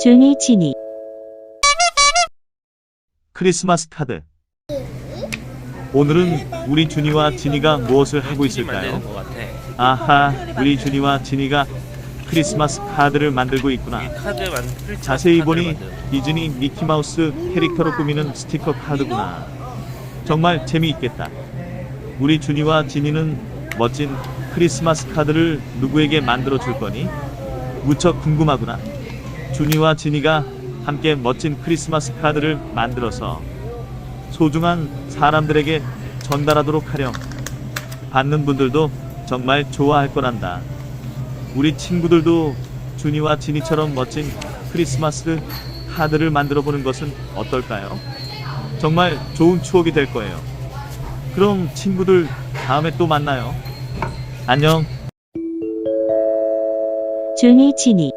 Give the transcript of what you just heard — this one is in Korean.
준이, 진이, 크리스마스 카드. 오늘은 우리 준이와 진이가 무엇을 하고 있을까요? 것 같아. 아하, 우리 준이와 진이가 크리스마스 카드를 만들고 있구나. 자세히 보니 디즈니 미키마우스 캐릭터로 꾸미는 스티커 카드구나. 정말 재미있겠다. 우리 준이와 진이는 멋진 크리스마스 카드를 누구에게 만들어 줄 거니? 무척 궁금하구나. 준이와 진이가 함께 멋진 크리스마스 카드를 만들어서 소중한 사람들에게 전달하도록 하렴. 받는 분들도 정말 좋아할 거란다. 우리 친구들도 준이와 진이처럼 멋진 크리스마스 카드를 만들어 보는 것은 어떨까요? 정말 좋은 추억이 될 거예요. 그럼 친구들 다음에 또 만나요. 안녕. 준이, 진이,